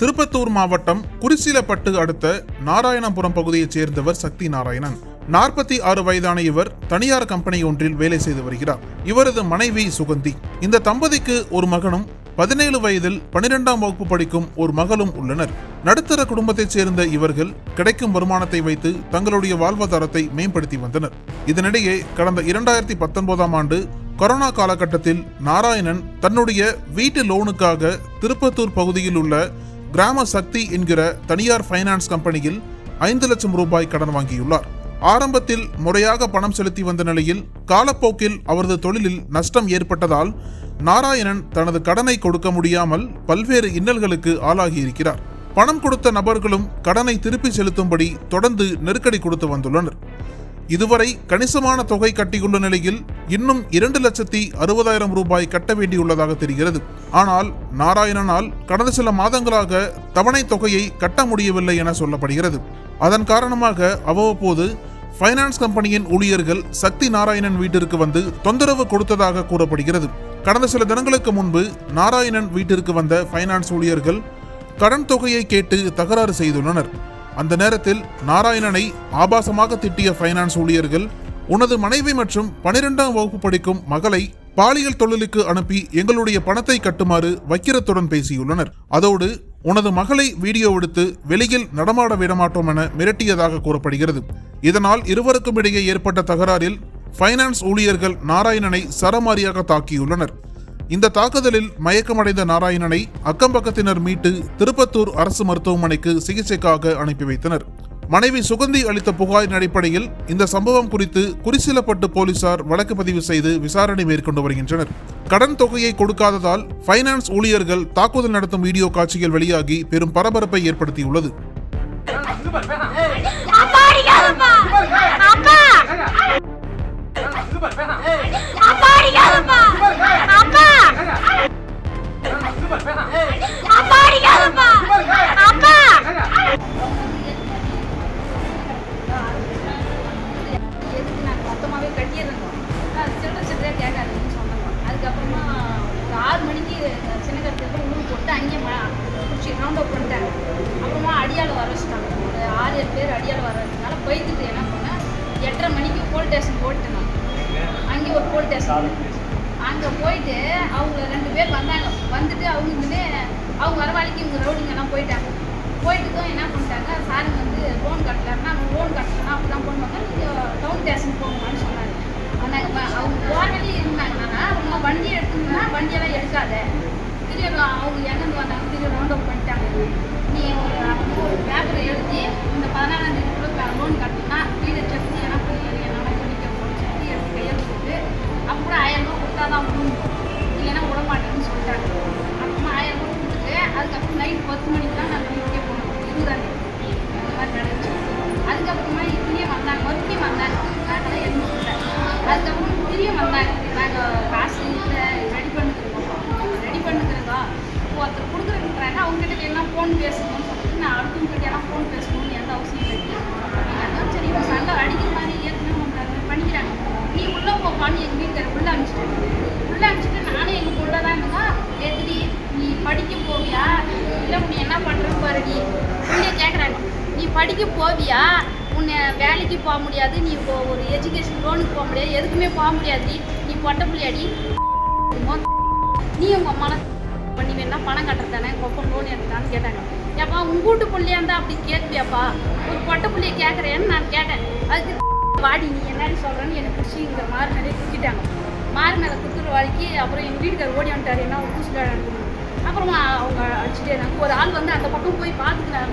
திருப்பத்தூர் மாவட்டம் குறிசிலப்பட்டு அடுத்த நாராயணபுரம் பகுதியைச் சேர்ந்தவர் சக்தி நாராயணன் நாற்பத்தி ஆறு வயதான இவர் தனியார் கம்பெனி ஒன்றில் வேலை செய்து வருகிறார். இவரது மனைவி சுகந்தி. இந்த தம்பதிக்கு ஒரு மகனும் பதினேழு வயதில் பனிரெண்டாம் வகுப்பு படிக்கும் ஒரு மகளும் உள்ளனர். நடுத்தர குடும்பத்தைச் சேர்ந்த இவர்கள் கிடைக்கும் வருமானத்தை வைத்து தங்களுடைய வாழ்வாதாரத்தை மேம்படுத்தி வந்தனர். இதனிடையே கடந்த இரண்டாயிரத்தி பத்தொன்பதாம் ஆண்டு கொரோனா காலகட்டத்தில் நாராயணன் தன்னுடைய வீட்டு லோனுக்காக திருப்பத்தூர் பகுதியில் உள்ள கிராம சக்தி என்கிற தனியார் ஃபைனான்ஸ் கம்பெனியில் ஐந்து லட்சம் ரூபாய் கடன் வாங்கியுள்ளார். ஆரம்பத்தில் முறையாக பணம் செலுத்தி வந்த நிலையில் காலப்போக்கில் அவரது தொழிலில் நஷ்டம் ஏற்பட்டதால் நாராயணன் தனது கடனை கொடுக்க முடியாமல் பல்வேறு இன்னல்களுக்கு ஆளாகியிருக்கிறார். பணம் கொடுத்த நபர்களும் கடனை திருப்பி செலுத்தும்படி தொடர்ந்து நெருக்கடி கொடுத்து வந்துள்ளனர். இதுவரை கணிசமான தொகை கட்டியுள்ள நிலையில் இன்னும் இரண்டு லட்சத்தி அறுபதாயிரம் ரூபாய் கட்ட வேண்டியுள்ளதாக தெரிகிறது. ஆனால் நாராயணனால் கடந்த சில மாதங்களாக தவணை தொகையை கட்ட முடியவில்லை என சொல்லப்படுகிறது. அதன் காரணமாக அவ்வப்போது ஃபைனான்ஸ் கம்பெனியின் ஊழியர்கள் சக்தி நாராயணன் வீட்டிற்கு வந்து தொந்தரவு கொடுத்ததாக கூறப்படுகிறது. கடந்த சில தினங்களுக்கு முன்பு நாராயணன் வீட்டிற்கு வந்த ஃபைனான்ஸ் ஊழியர்கள் கடன் தொகையை கேட்டு தகராறு செய்துள்ளனர். அந்த நேரத்தில் நாராயணனை ஆபாசமாக திட்டிய ஃபைனான்ஸ் ஊழியர்கள் உனது மனைவி மற்றும் பனிரெண்டாம் வகுப்பு படிக்கும் மகளை பாலியல் தொழிலுக்கு அனுப்பி எங்களுடைய பணத்தை கட்டுமாறு வக்கிரத்துடன் பேசியுள்ளனர். அதோடு உனது மகளை வீடியோ எடுத்து வெளியில் நடமாட விடமாட்டோம் என மிரட்டியதாக கூறப்படுகிறது. இதனால் இருவருக்கும் இடையே ஏற்பட்ட தகராறில் ஃபைனான்ஸ் ஊழியர்கள் நாராயணனை சரமாரியாக தாக்கியுள்ளனர். இந்த தாக்குதலில் மயக்கமடைந்த நாராயணனை அக்கம்பக்கத்தினர் மீட்டு திருப்பத்தூர் அரசு மருத்துவமனைக்கு சிகிச்சைக்காக அனுப்பி வைத்தனர். மனைவி சுகந்தி அளித்த புகாரின் அடிப்படையில் இந்த சம்பவம் குறித்து குறிசிலப்பட்டு போலீசார் வழக்கு பதிவு செய்து விசாரணை மேற்கொண்டு வருகின்றனர். கடன் தொகையை கொடுக்காததால் ஃபைனான்ஸ் ஊழியர்கள் தாக்குதல் நடத்தும் வீடியோ காட்சிகள் வெளியாகி பெரும் பரபரப்பை ஏற்படுத்தியுள்ளது. அப்பா பிடிச்சி பண்ணிட்டாங்க அப்புறமா அடியால் வர வச்சுட்டாங்க. ஒரு ஆறு ஏழு பேர் அடியால் வர வச்சதுனால போய்த்துட்டு என்ன பண்ணேன் எட்டரை மணிக்கு போலீஸ் ஸ்டேஷன் போயிட்டேன் நான் அங்கே ஒரு போலீஸ் ஸ்டேஷன். அங்கே போயிட்டு அவங்க ரெண்டு பேர் வந்தாங்க. வந்துட்டு அவங்க இருந்துட்டு அவங்க வாழ்க்கை இவங்க ரவுடிங்கெல்லாம் போயிட்டாங்க. போயிட்டு தான் என்ன பண்ணிட்டாங்க? சாருங்க வந்து ஃபோன் கட் ஒருத்தர் கொடுக்குறேன்றாங்க அவங்ககிட்ட என்ன ஃபோன் பேசணும்னு சொல்லிட்டு நான் அடுத்தவங்ககிட்ட எல்லாம் ஃபோன் பேசணும்னு எந்த அவசியம் இல்லை. அப்படின்னாங்க சரி இவங்க சண்டை அடிக்கிற மாதிரி ஏற்கனவே பண்ணுறாங்க பண்ணிக்கிறாங்க. நீ உள்ளே போப்பான்னு எங்கள் வீட்டுக்கார உள்ள அனுப்பிச்சிட்டேன் உள்ள அனுப்பிச்சிட்டு நானும் எங்கள் உள்ள தான் இருந்தா எதிரி நீ படிக்க போவியா? இல்லை நீ என்ன பண்ணுற பாரு நீ? உள்ளே கேட்குறாங்க நீ படிக்க போவியா? உன்னை வேலைக்கு போக முடியாது. நீ இப்போ ஒரு எஜுகேஷன் லோனுக்கு போக முடியாது. எதுக்குமே போக முடியாது நீ நீ பொட்ட புள்ளியாடி. நீ உங்கள் அம்மாலாம் பண்ணி வேணா பணம் கட்டுறதானே கொப்பம் லோன் எடுத்தான்னு கேட்டாங்க. ஏப்பா உங்க வீட்டு புள்ளியா இருந்தா அப்படி கேட்பியாப்பா ஒரு பொட்ட புள்ளிய கேட்குறேன்னு நான் கேட்டேன். அதுக்கு வாடி நீ என்னடி சொல்கிறேன்னு எனக்கு பிடிச்சி இங்கே மாறு மேலே குத்திட்டாங்க மாறு மேலே குத்துற வாழ்க்கி அப்புறம் எங்கள் வீட்டுக்கார் ஓடி வந்துட்டார். என்ன ஒரு பூசி விளையாடுறது அப்புறம் அவங்க அடிச்சுட்டே இருந்தாங்க. ஒரு ஆள் வந்து அந்த பக்கம் போய் பார்த்துக்கிறாங்க